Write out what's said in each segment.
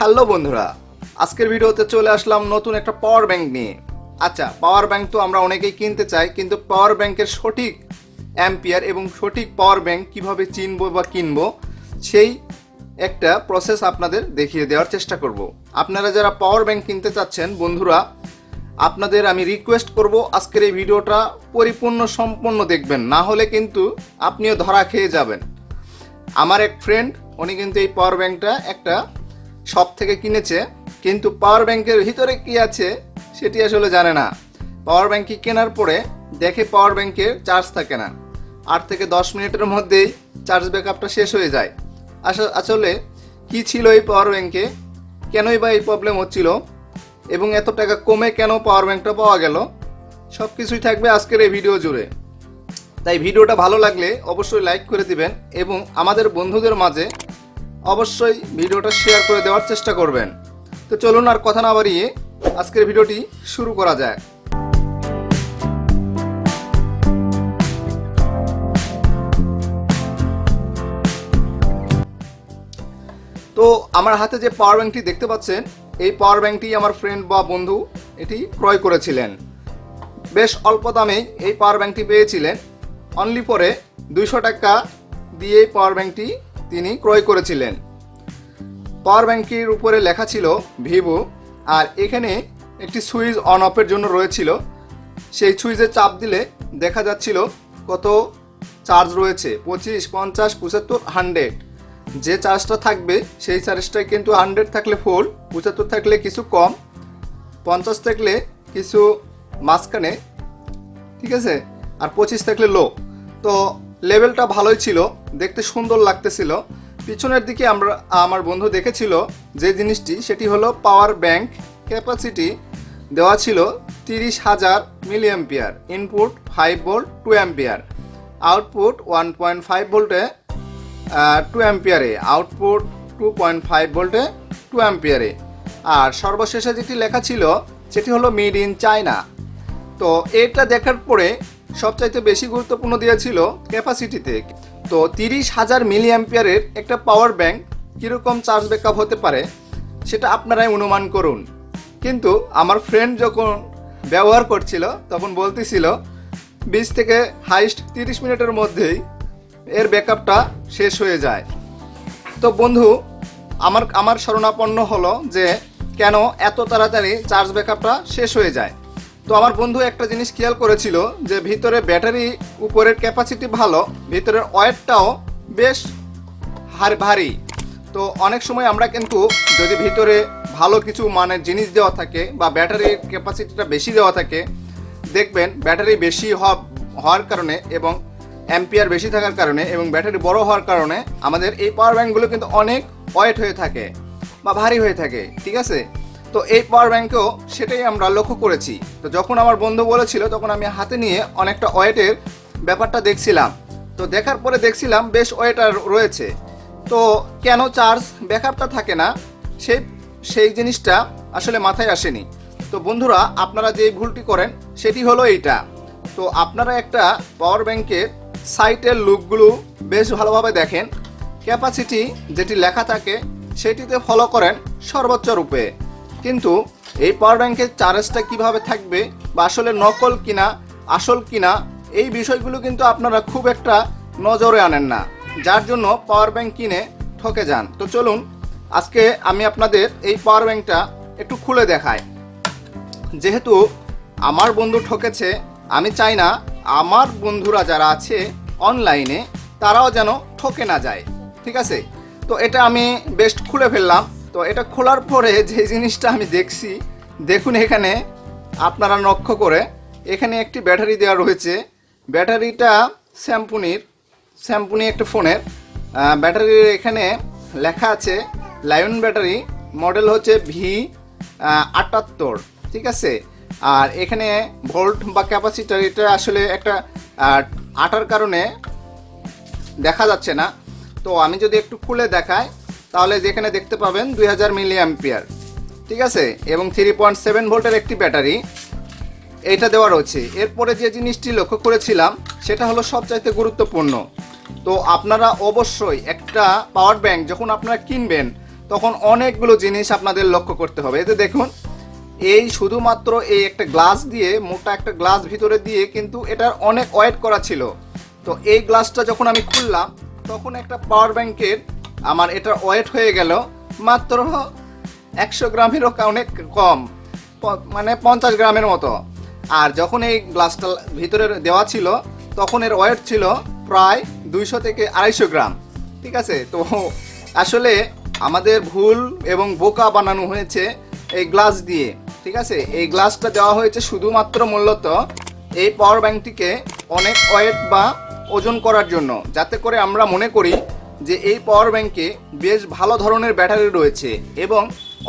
Hello বন্ধুরা, আজকের ভিডিওতে চলে আসলাম নতুন একটা পাওয়ার ব্যাংক নিয়ে। আচ্ছা পাওয়ার ব্যাংক তো আমরা অনেকেই কিনতে চাই, কিন্তু পাওয়ার ব্যাংকের সঠিক অ্যাম্পিয়ার এবং সঠিক পাওয়ার ব্যাংক কীভাবে চিনবো বা কিনবো, সেই একটা প্রসেস আপনাদের দেখিয়ে দেওয়ার চেষ্টা করব। আপনারা যারা পাওয়ার ব্যাংক কিনতে চাচ্ছেন, বন্ধুরা, আপনাদের আমি রিকোয়েস্ট করব আজকের এই ভিডিওটা পরিপূর্ণ সম্পন্ন দেখবেন, না হলে কিন্তু আপনিও ধরা খেয়ে যাবেন। আমার এক ফ্রেন্ড উনি কিন্তু এই পাওয়ার ব্যাংকটা একটা শপ থেকে কিনেছে, কিন্তু পাওয়ার ব্যাংকের ভিতরে কি আছে সেটি আসলে জানে না। পাওয়ার ব্যাংকটি কেনার পরে দেখে পাওয়ার ব্যাংকের চার্জ থাকে না। আট থেকে দশ মিনিটের মধ্যেই চার্জ ব্যাকআপটা শেষ হয়ে যায়। আসলে কি ছিল এই পাওয়ার ব্যাংকে কেনই বা এই প্রবলেম হচ্ছিল? এবং এত টাকা কমে কেন পাওয়ার ব্যাংকটা পাওয়া গেল? সব কিছুই থাকবে আজকের এই ভিডিও জুড়ে। তাই ভিডিওটা ভালো লাগলে অবশ্যই লাইক করে দিবেন এবং আমাদের বন্ধুদের মাঝে অবশ্যই ভিডিওটা শেয়ার করে দেওয়ার চেষ্টা করবেন। তো চলুন আর কথা না বাড়িয়ে আজকের ভিডিওটি শুরু করা যায় তো আমার হাতে যে পাওয়ার ব্যাংকটি দেখতে পাচ্ছেন, এই পাওয়ার ব্যাংকটি আমার ফ্রেন্ড বা বন্ধু এটি ক্রয় করেছিলেন। বেশ অল্প দামেই এই পাওয়ার ব্যাংকটি পেয়েছিলেন। অনলি পরে দুইশো টাকা দিয়ে এই পাওয়ার ব্যাংকটি তিনি ক্রয় করেছিলেন। পাওয়ার ব্যাংকটির উপরে লেখা ছিল ভিভো, আর এখানে একটি সুইচ অন অফের জন্য রয়েছিল। সেই সুইচে চাপ দিলে দেখা যাচ্ছিল কত চার্জ রয়েছে, পঁচিশ, পঞ্চাশ, পঁচাত্তর, হান্ড্রেড। যে চার্জটা থাকবে সেই চার্জটাই কিন্তু হান্ড্রেড থাকলে ফুল, পঁচাত্তর থাকলে কিছু কম, পঞ্চাশ থাকলে কিছু মাঝখানে, ঠিক আছে? আর পঁচিশ থাকলে লো। তো লেভেলটা ভালোই ছিল। দেখতে সুন্দর লাগতেছিল। পিছনের দিকে আমরা, আমার বন্ধু দেখেছিল যে জিনিসটি, সেটি হলো পাওয়ার ব্যাংক ক্যাপাসিটি দেওয়া ছিল তিরিশ হাজার milli ampere input five volt two ampere output one point five ভোল্টে টু অ্যাম্পিয়ারে আউটপুট টু পয়েন্ট ফাইভ ভোল্টে টু অ্যাম্পিয়ারে আর সর্বশেষে যেটি লেখা ছিল, সেটি হলো মেড ইন চায়না তো এটা দেখার পরে সবচাইতে বেশি গুরুত্বপূর্ণ দিয়েছিল ক্যাপাসিটিতে তো তিরিশ হাজার মিলি অ্যাম্পিয়ারের একটা পাওয়ার ব্যাংক কীরকম চার্জ ব্যাকআপ হতে পারে, সেটা আপনারাই অনুমান করুন। কিন্তু আমার ফ্রেন্ড যখন ব্যবহার করছিল, তখন বলতেছিল, বিশ থেকে হাইস্ট তিরিশ মিনিটের মধ্যেই এর ব্যাকআপটা শেষ হয়ে যায়। তো বন্ধু, আমার আমার শরণাপন্ন হলো যে কেন এত তাড়াতাড়ি চার্জ ব্যাকআপটা শেষ হয়ে যায়? তো আমার বন্ধু একটা জিনিস খেয়াল করেছিল যে ভিতরে ব্যাটারি উপরের ক্যাপাসিটি ভালো, ভিতরের ওয়েটটাও বেশ হার ভারী। তো অনেক সময় আমরা কিন্তু যদি ভিতরে ভালো কিছু মানের জিনিস দেওয়া থাকে বা ব্যাটারির ক্যাপাসিটিটা বেশি দেওয়া থাকে, দেখবেন ব্যাটারি বেশি হওয়া- হওয়ার কারণে এবং অ্যাম্পিয়ার বেশি থাকার কারণে এবং ব্যাটারি বড় হওয়ার কারণে আমাদের এই পাওয়ার ব্যাঙ্কগুলো কিন্তু অনেক ওয়েট হয়ে থাকে বা ভারী হয়ে থাকে, ঠিক আছে? তো এই পাওয়ার ব্যাঙ্কেও সেটাই আমরা লক্ষ্য করেছি। তো যখন আমার বন্ধু বলেছিল, তখন আমি হাতে নিয়ে অনেকটা ওয়েটের ব্যাপারটা দেখছিলাম। তো দেখার পরে দেখছিলাম বেশ ওয়েট আর রয়েছে। তো কেন চার্জ ব্যাকআপটা থাকে না? সেই সেই জিনিসটা আসলে মাথায় আসেনি। তো বন্ধুরা, আপনারা যে ভুলটি করেন, সেটি হলো এইটা। তো আপনারা একটা পাওয়ার ব্যাংকের সাইটের লুকগুলো বেশ ভালোভাবে দেখেন। ক্যাপাসিটি যেটি লেখা থাকে, সেটিতে ফলো করেন সর্বোচ্চ রূপে। কিন্তু এই পাওয়ার ব্যাংকের চার্জটা কীভাবে থাকবে বা আসলে নকল কিনা, আসল কিনা, এই বিষয়গুলো কিন্তু আপনারা খুব একটা নজরে আনেন না। যার জন্য পাওয়ার ব্যাংক কিনে ঠকে যান। তো চলুন, আজকে আমি আপনাদের এই পাওয়ার ব্যাংকটা একটু খুলে দেখাই। যেহেতু আমার বন্ধু ঠকেছে, আমি চাই না আমার বন্ধুরা যারা আছে অনলাইনে তারাও যেন ঠকে না যায়। ঠিক আছে? তো এটা আমি বেস্ট খুলে ফেললাম। তো এটা খোলার পরে যে জিনিসটা আমি দেখছি, দেখুন এখানে আপনারা লক্ষ্য করে, এখানে একটি ব্যাটারি দেওয়া রয়েছে। ব্যাটারিটা স্যাম্পুনির স্যাম্পুনি একটা ফোনের। ব্যাটারির এখানে লেখা আছে, লায়ন ব্যাটারি, মডেল হচ্ছে ভি আটাত্তর, ঠিক আছে? আর এখানে ভোল্ট বা ক্যাপাসিটার, এটা আসলে একটা আটার কারণে দেখা যাচ্ছে না। তো আমি যদি একটু খুলে দেখাই তাহলে যেখানে দেখতে পাবেন দুই হাজার মিলি অ্যাম্পিয়ার ঠিক আছে? এবং থ্রি পয়েন্ট সেভেন ভোল্টের একটি ব্যাটারি এটা দেওয়া রয়েছে। এরপরে যে জিনিসটি লক্ষ্য করেছিলাম, সেটা হলো সবচাইতে গুরুত্বপূর্ণ। তো আপনারা অবশ্যই একটা পাওয়ার ব্যাংক যখন আপনারা কিনবেন, তখন অনেকগুলো জিনিস আপনাদের লক্ষ্য করতে হবে। এতে দেখুন, এই শুধুমাত্র এই একটা গ্লাস দিয়ে, মোটা একটা গ্লাস ভিতরে দিয়ে কিন্তু এটার অনেক ওয়েট করা ছিল। তো এই গ্লাসটা যখন আমি খুললাম, তখন একটা পাওয়ার ব্যাংকের আমার এটার ওয়েট হয়ে গেল, মাত্র একশো গ্রামেরও অনেক কম মানে পঞ্চাশ গ্রামের মতো। আর যখন এই গ্লাসটা ভিতরে দেওয়া ছিল, তখন এর ওয়েট ছিল প্রায় দুইশো থেকে আড়াইশো গ্রাম, ঠিক আছে? তো আসলে আমাদের ভুল এবং বোকা বানানো হয়েছে এই গ্লাস দিয়ে, ঠিক আছে? এই গ্লাসটা দেওয়া হয়েছে শুধুমাত্র মূলত এই পাওয়ার ব্যাংকটিকে অনেক ওয়েট বা ওজন করার জন্য, যাতে করে আমরা মনে করি যে এই পাওয়ার ব্যাংকে বেশ ভালো ধরনের ব্যাটারি রয়েছে এবং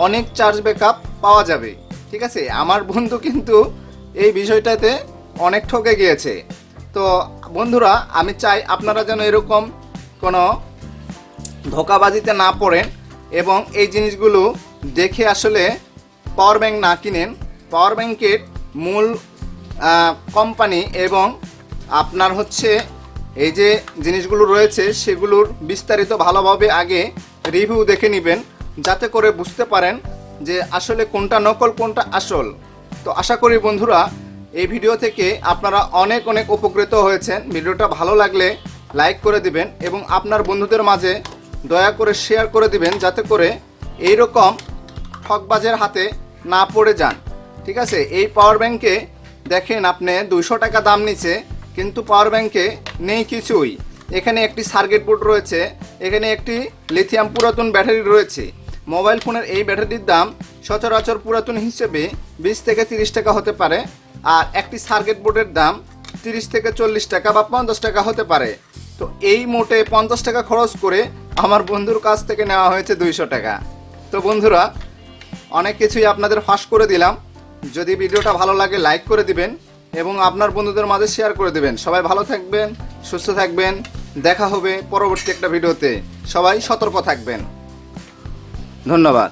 অনেক চার্জ ব্যাকআপ পাওয়া যাবে। ঠিক আছে? আমার বন্ধু কিন্তু এই বিষয়টাতে অনেক ঠকে গিয়েছে। তো বন্ধুরা, আমি চাই আপনারা যেন এরকম কোনো ধোকাবাজিতে না পড়েন এবং এই জিনিসগুলো দেখে আসলে পাওয়ার ব্যাংক না কিনেন। পাওয়ার ব্যাংকের মূল কোম্পানি এবং আপনার হচ্ছে এই যে জিনিসগুলো রয়েছে, সেগুলোর বিস্তারিত ভালোভাবে আগে রিভিউ দেখে নেবেন, যাতে করে বুঝতে পারেন যে আসলে কোনটা নকল, কোনটা আসল। তো আশা করি বন্ধুরা, এই ভিডিও থেকে আপনারা অনেক অনেক উপকৃত হয়েছেন। ভিডিওটা ভালো লাগলে লাইক করে দিবেন এবং আপনার বন্ধুদের মাঝে দয়া করে শেয়ার করে দিবেন, যাতে করে এই রকম ঠকবাজের হাতে না পড়ে যান। ঠিক আছে? এই পাওয়ার ব্যাংকে দেখেন আপনি দুশো টাকা দাম নিচ্ছে কিন্তু পাওয়ার ব্যাংকে নেই কিছুই। এখানে একটি সার্কিট বোর্ড রয়েছে, এখানে একটি লিথিয়াম পুরাতন ব্যাটারি রয়েছে। মোবাইল ফোনের এই ব্যাটারির দাম সচরাচর পুরাতন হিসেবে বিশ থেকে তিরিশ টাকা হতে পারে, আর একটি সার্কিট বোর্ডের দাম তিরিশ থেকে চল্লিশ টাকা বা পঞ্চাশ টাকা হতে পারে। তো এই মোটে পঞ্চাশ টাকা খরচ করে আমার বন্ধুর কাছ থেকে নেওয়া হয়েছে দুইশো টাকা। তো বন্ধুরা, অনেক কিছুই আপনাদের ফাঁস করে দিলাম। যদি ভিডিওটা ভালো লাগে লাইক করে দিবেন। এবং আপনার বন্ধুদের মাঝে শেয়ার করে দেবেন। সবাই ভালো থাকবেন, সুস্থ থাকবেন। দেখা হবে পরবর্তী একটা ভিডিওতে। সবাই সতর্ক থাকবেন। ধন্যবাদ।